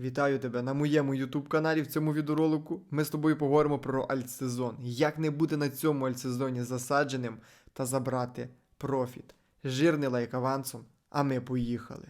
Вітаю тебе на моєму YouTube каналі. В цьому відеоролику ми з тобою поговоримо про альтсезон. Як не бути на цьому альтсезоні засадженим та забрати профіт. Жирний лайк авансом, а ми поїхали.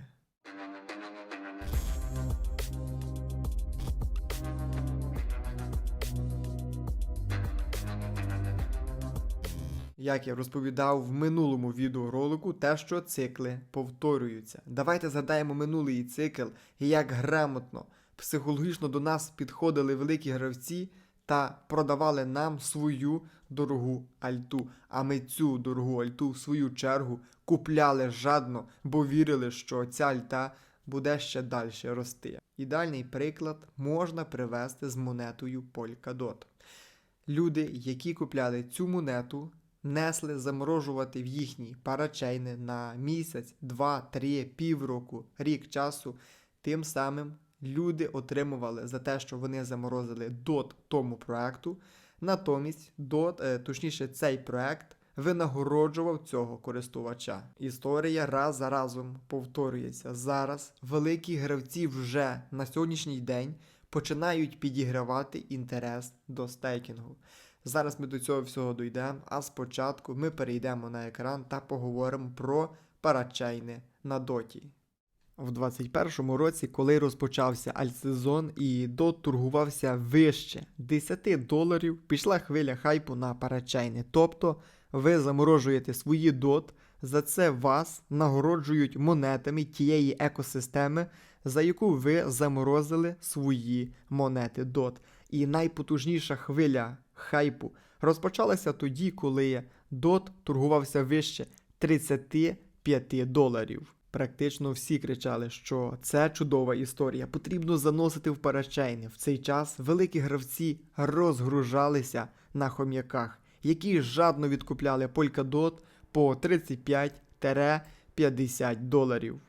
Як я розповідав в минулому відеоролику, те, що цикли повторюються. Давайте згадаємо минулий цикл і як грамотно, психологічно до нас підходили великі гравці та продавали нам свою дорогу альту. А ми цю дорогу альту, в свою чергу, купляли жадно, бо вірили, що ця альта буде ще далі рости. Ідеальний приклад можна привести з монетою Polkadot. Люди, які купляли цю монету, несли заморожувати в їхні парачейни на місяць, два, три, півроку, рік часу. Тим самим люди отримували за те, що вони заморозили дот тому проекту. Натомість, дот, е, точніше, цей проект винагороджував цього користувача. Історія раз за разом повторюється. Зараз великі гравці вже на сьогоднішній день починають підігравати інтерес до стейкінгу. Зараз ми до цього всього дійдемо, а спочатку ми перейдемо на екран та поговоримо про парачейни на доті. В 21-му році, коли розпочався альтсезон і дот торгувався вище 10 доларів, пішла хвиля хайпу на парачейни. Тобто ви заморожуєте свої дот, за це вас нагороджують монетами тієї екосистеми, за яку ви заморозили свої монети дот. І найпотужніша хвиля хайпу розпочалася тоді, коли дот торгувався вище 35 доларів. Практично всі кричали, що це чудова історія, потрібно заносити в парачейни. В цей час великі гравці розгружалися на хом'яках, які жадно відкупляли Polkadot по 35-50 доларів.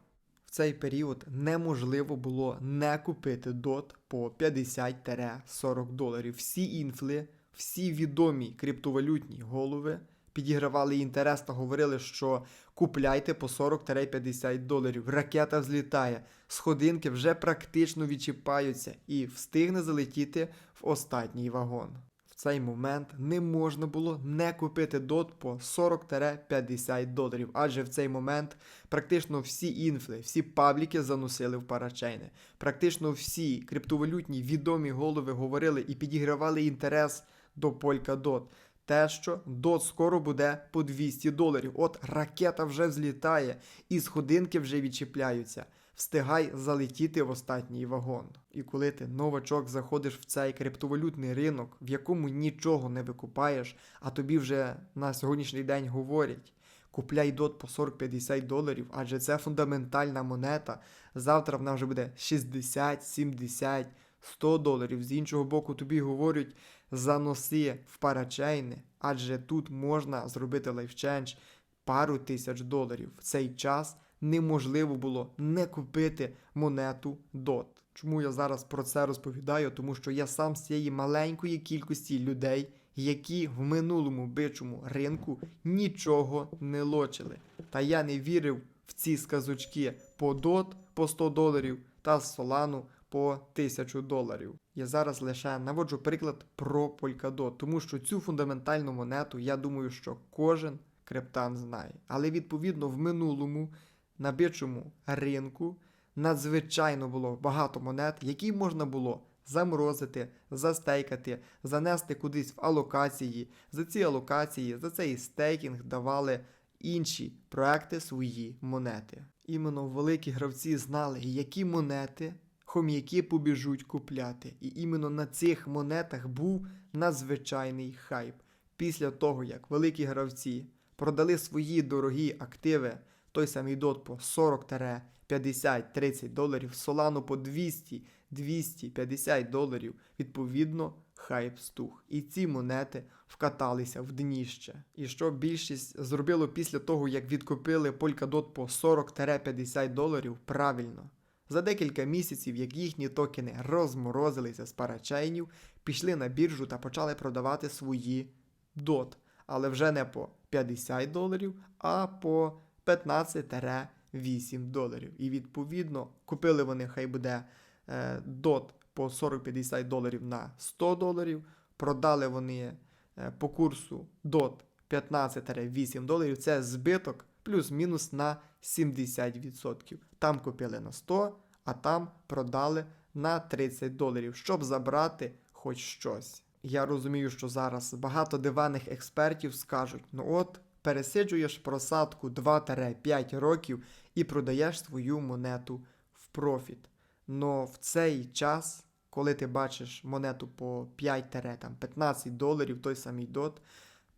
В цей період неможливо було не купити дот по 50-40 доларів. Всі інфли, всі відомі криптовалютні голови підігравали інтерес та говорили, що купляйте по 40-50 доларів. Ракета взлітає, сходинки вже практично відчіпаються і встигне залетіти в останній вагон. В цей момент не можна було не купити дот по 40-50 доларів, адже в цей момент практично всі інфли, всі пабліки заносили в парачейни. Практично всі криптовалютні відомі голови говорили і підігравали інтерес до Polkadot. Те, що дот скоро буде по 200 доларів. От ракета вже взлітає, і сходинки вже відчіпляються. Встигай залетіти в останній вагон. І коли ти новачок заходиш в цей криптовалютний ринок, в якому нічого не викупаєш, а тобі вже на сьогоднішній день говорять. Купляй дот по 40-50 доларів, адже це фундаментальна монета. Завтра вона вже буде 60, 70, 100 доларів. З іншого боку, тобі говорять, заноси в парачейни, адже тут можна зробити лайфчендж пару тисяч доларів. В цей час неможливо було не купити монету DOT. Чому я зараз про це розповідаю? Тому що я сам з цієї маленької кількості людей, які в минулому бичому ринку нічого не лочили. Та я не вірив в ці сказочки по DOT по 100 доларів та Solana по 1000 доларів. Я зараз лише наводжу приклад про Polkadot, тому що цю фундаментальну монету, я думаю, що кожен криптан знає. Але відповідно в минулому на бичому ринку надзвичайно було багато монет, які можна було заморозити, застейкати, занести кудись в алокації. За ці алокації, за цей стейкінг давали інші проекти свої монети. Іменно великі гравці знали, які монети хом'яки побіжуть купляти. І іменно на цих монетах був надзвичайний хайп. Після того, як великі гравці продали свої дорогі активи, той самий дот по 40-50-30 доларів, Solano по 200-250 доларів, відповідно, хайп стух. І ці монети вкаталися в дніще. І що більшість зробило після того, як відкупили Polkadot по 40-50 доларів, правильно. За декілька місяців, як їхні токени розморозилися з парачейнів, пішли на біржу та почали продавати свої DOT. Але вже не по 50 доларів, а по 15-8 доларів. І відповідно купили вони, хай буде е, дот по 40-50 доларів на 100 доларів. Продали вони е, по курсу дот 15-8 доларів. Це збиток плюс-мінус на 70%. Там купили на 100, а там продали на 30 доларів, щоб забрати хоч щось. Я розумію, що зараз багато диваних експертів скажуть: ну от, пересиджуєш просадку 2-5 років і продаєш свою монету в профіт. Но в цей час, коли ти бачиш монету по 5-15 доларів, той самий дот,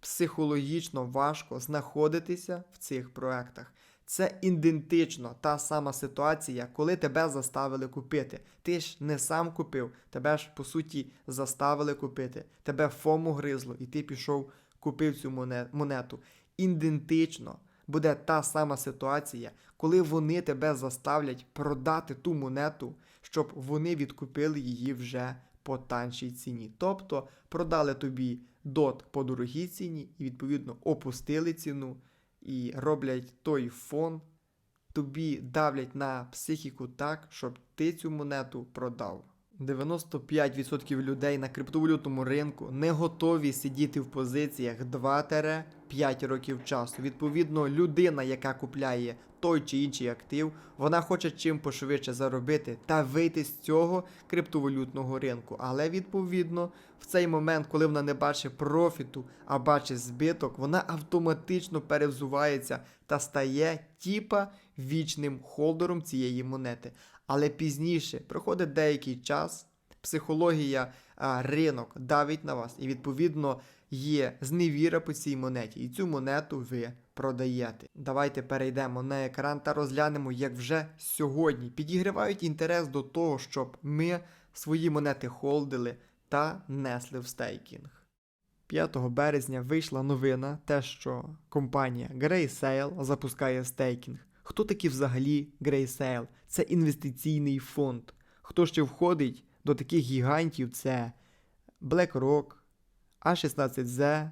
психологічно важко знаходитися в цих проектах. Це ідентично та сама ситуація, коли тебе заставили купити. Ти ж не сам купив, тебе ж по суті заставили купити. Тебе фому гризло, і ти пішов, купив цю монету. Ідентично буде та сама ситуація, коли вони тебе заставлять продати ту монету, щоб вони відкупили її вже по таншій ціні. Тобто продали тобі дот по дорогій ціні і відповідно опустили ціну і роблять той фон, тобі давлять на психіку так, щоб ти цю монету продав. 95% людей на криптовалютному ринку не готові сидіти в позиціях 2-5 років часу. Відповідно, людина, яка купляє той чи інший актив, вона хоче чим пошвидше заробити та вийти з цього криптовалютного ринку. Але відповідно, в цей момент, коли вона не бачить профіту, а бачить збиток, вона автоматично перевзувається та стає типа вічним холдером цієї монети. Але пізніше приходить деякий час, психологія, ринок давить на вас, і відповідно є зневіра по цій монеті, і цю монету ви продаєте. Давайте перейдемо на екран та розглянемо, як вже сьогодні підігривають інтерес до того, щоб ми свої монети холдили та несли в стейкінг. 5 березня вийшла новина, те, що компанія Graysale запускає стейкінг. Хто такі взагалі Graysale? Це інвестиційний фонд. Хто ще входить до таких гігантів, це BlackRock, A16Z,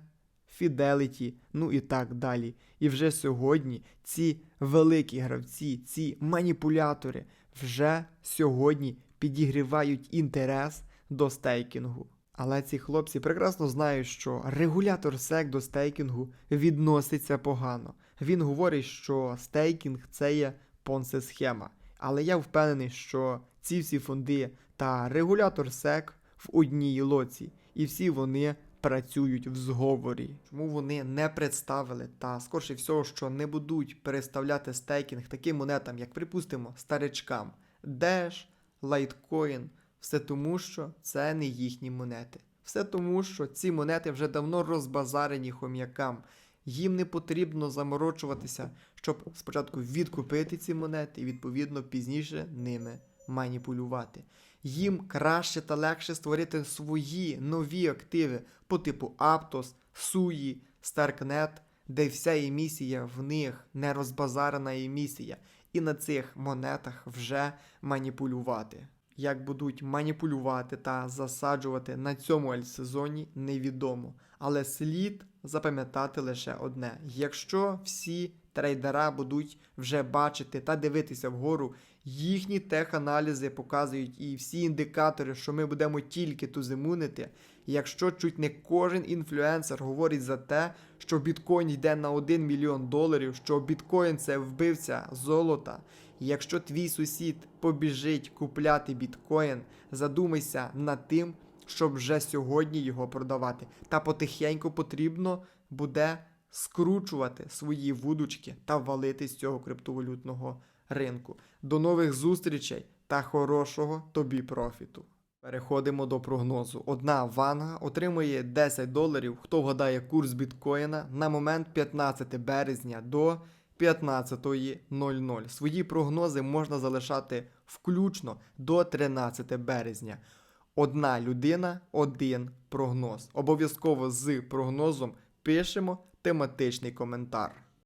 Fidelity, ну і так далі. І вже сьогодні ці великі гравці, ці маніпулятори вже сьогодні підігрівають інтерес до стейкінгу. Але ці хлопці прекрасно знають, що регулятор SEC до стейкінгу відноситься погано. Він говорить, що стейкінг це є понце-схема. Але я впевнений, що ці всі фонди та регулятор SEC в одній лоці, і всі вони працюють в зговорі. Чому вони не представили та скорше всього, що не будуть переставляти стейкінг таким монетам, як припустимо, старичкам, Dash, Litecoin, все тому, що це не їхні монети. Все тому, що ці монети вже давно розбазарені хом'якам. Їм не потрібно заморочуватися, щоб спочатку відкупити ці монети і відповідно пізніше ними маніпулювати. Їм краще та легше створити свої нові активи по типу Aptos, SUI, Starknet, де вся емісія в них не розбазарена емісія, і на цих монетах вже маніпулювати. Як будуть маніпулювати та засаджувати на цьому альтсезоні, невідомо. Але слід запам'ятати лише одне: якщо всі трейдера будуть вже бачити та дивитися вгору, їхні тех-аналізи показують і всі індикатори, що ми будемо тільки тузимунити. Якщо чуть не кожен інфлюенсер говорить за те, що біткоін йде на 1 мільйон доларів, що біткоін це вбивця золота. Якщо твій сусід побіжить купляти біткоін, задумайся над тим, щоб вже сьогодні його продавати. Та потихеньку потрібно буде скручувати свої вудочки та валити з цього криптовалютного ринку. До нових зустрічей та хорошого тобі профіту. Переходимо до прогнозу. Одна ванга отримує 10 доларів, хто вгадає курс біткоїна на момент 15 березня до 15.00. Свої прогнози можна залишати включно до 13 березня. Одна людина, один прогноз. Обов'язково з прогнозом пишемо тематичний коментар.